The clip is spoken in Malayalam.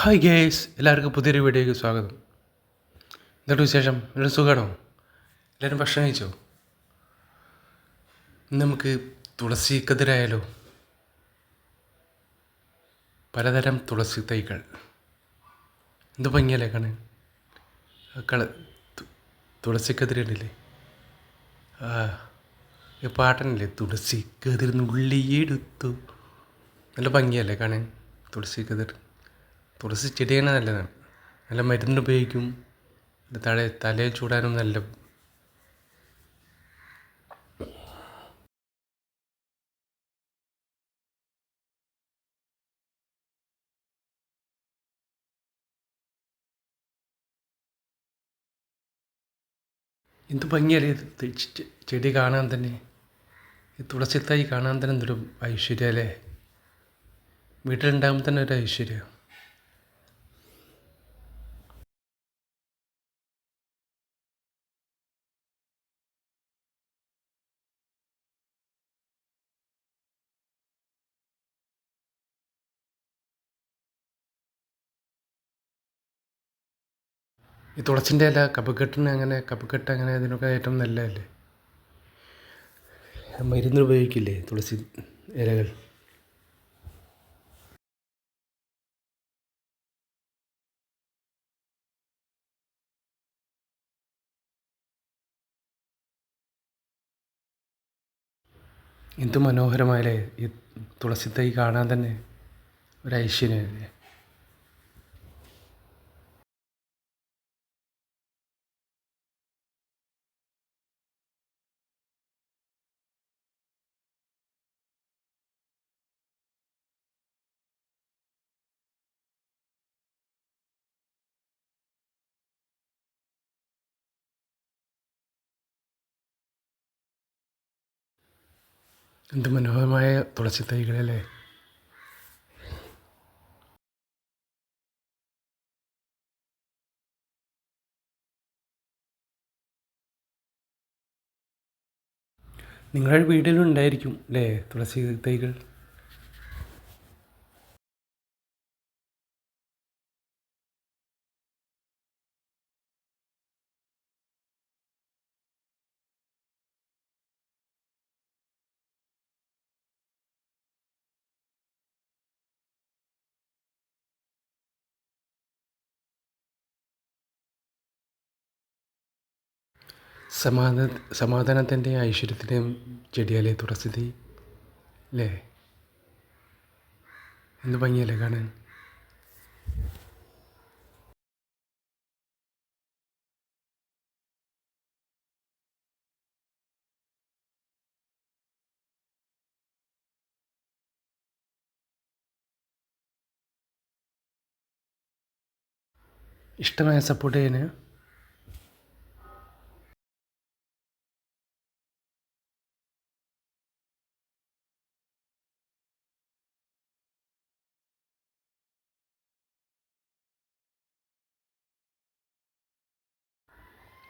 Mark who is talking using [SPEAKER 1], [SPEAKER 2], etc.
[SPEAKER 1] ഹായ് ഗേസ് എല്ലാവർക്കും പുതിയൊരു വീഡിയോയ്ക്ക് സ്വാഗതം. എന്നിട്ട് വിശേഷം? എല്ലാവരും സുഖമാണോ എല്ലാവരും ഭക്ഷണം കഴിച്ചോ? നമുക്ക് തുളസി കതിരായാലോ? പലതരം തുളസി തൈകൾ. എന്ത് ഭംഗിയല്ലേ കാണാൻ? കള തുളസി കതിരുണ്ടല്ലേ ആ പാട്ടനല്ലേ? തുളസി കതിർ നുള്ളിയെടുത്തു നല്ല ഭംഗിയല്ലേ കാണാൻ? തുളസി കതിർ. തുളസി ചെടി തന്നെ നല്ലതാണ് നല്ല മരുന്ന് ഉപയോഗിക്കും. തല തലയിൽ ചൂടാനും നല്ല എന്ത് ഭംഗിയല്ലേ ചെടി കാണാൻ തന്നെ. ഈ തുളസിത്തായി കാണാൻ തന്നെ എന്തൊരു ഐശ്വര്യം അല്ലേ വീട്ടിലുണ്ടാകുമ്പോൾ തന്നെ ഒരു ഐശ്വര്യം. ഈ തുളസിന്റെ ഇല കഫക്കെട്ടിന് അങ്ങനെ കഫക്കെട്ട് അങ്ങനെ അതിനൊക്കെ ഏറ്റവും നല്ലതല്ലേ? മരുന്ന് ഉപയോഗിക്കില്ലേ തുളസി ഇലകൾ? എന്ത് മനോഹരമായല്ലേ ഈ തുളസി തൈ കാണാൻ തന്നെ ഒരു ഐശ്വര്യമല്ലേ എന്ത് മനോഹരമായ തുളസി തൈകളല്ലേ? നിങ്ങളുടെ വീട്ടിലുണ്ടായിരിക്കും അല്ലേ തുളസി തൈകൾ? സമാധാന സമാധാനത്തിന്റെ ഐശ്വര്യത്തിന്റെയും ചെടിയാലേ തുടസ്ഥിതി അല്ലേ എന്ത് ഭംഗിയല്ലേ കാണാൻ? ഇഷ്ടമായ സപ്പോർട്ട് ചെയ്യാൻ